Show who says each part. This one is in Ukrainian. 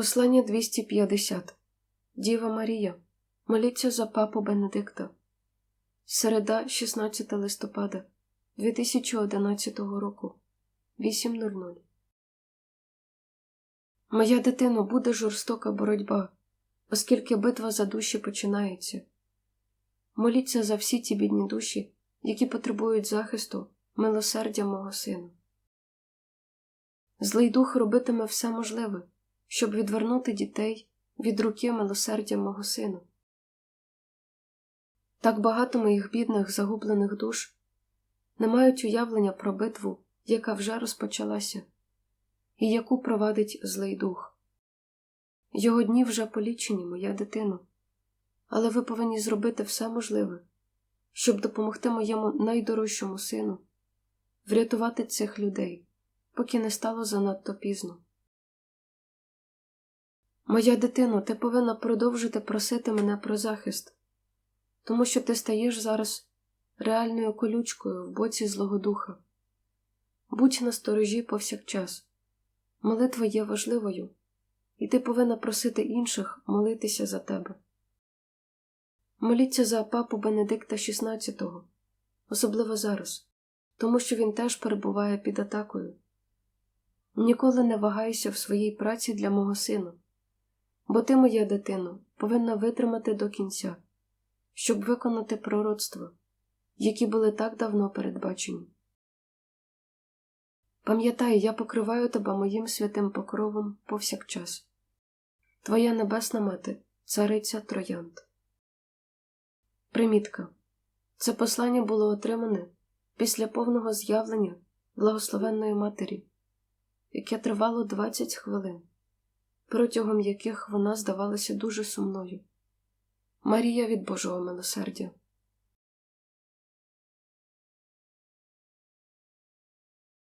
Speaker 1: Послання 250 Діва Марія. Моліться за папу Бенедикта. Середа, 16 листопада 2011 року. 8.00 Моя дитино, буде жорстока боротьба, оскільки битва за душі починається. Моліться за всі ті бідні душі, які потребують захисту, милосердя мого сина. Злий дух робитиме все можливе, щоб відвернути дітей від руки милосердя мого сина. Так багато моїх бідних загублених душ не мають уявлення про битву, яка вже розпочалася, і яку провадить злий дух. Його дні вже полічені, моя дитино, але ви повинні зробити все можливе, щоб допомогти моєму найдорожчому сину врятувати цих людей, поки не стало занадто пізно. Моя дитино, ти повинна продовжити просити мене про захист, тому що ти стаєш зараз реальною колючкою в боці Злого Духа. Будь на сторожі повсякчас. Молитва є важливою, і ти повинна просити інших молитися за тебе. Моліться за папу Бенедикта XVI, особливо зараз, тому що він теж перебуває під атакою. Ніколи не вагайся в своїй праці для мого сина бо ти, моя дитино, повинна витримати до кінця, щоб виконати пророцтва, які були так давно передбачені. Пам'ятай, я покриваю тебе моїм святим покровом повсякчас. Твоя небесна мати, цариця Троянд. Примітка. Це послання було отримане після повного з'явлення благословенної матері, яке тривало 20 хвилин протягом яких вона здавалася дуже сумною. Марія від Божого милосердя.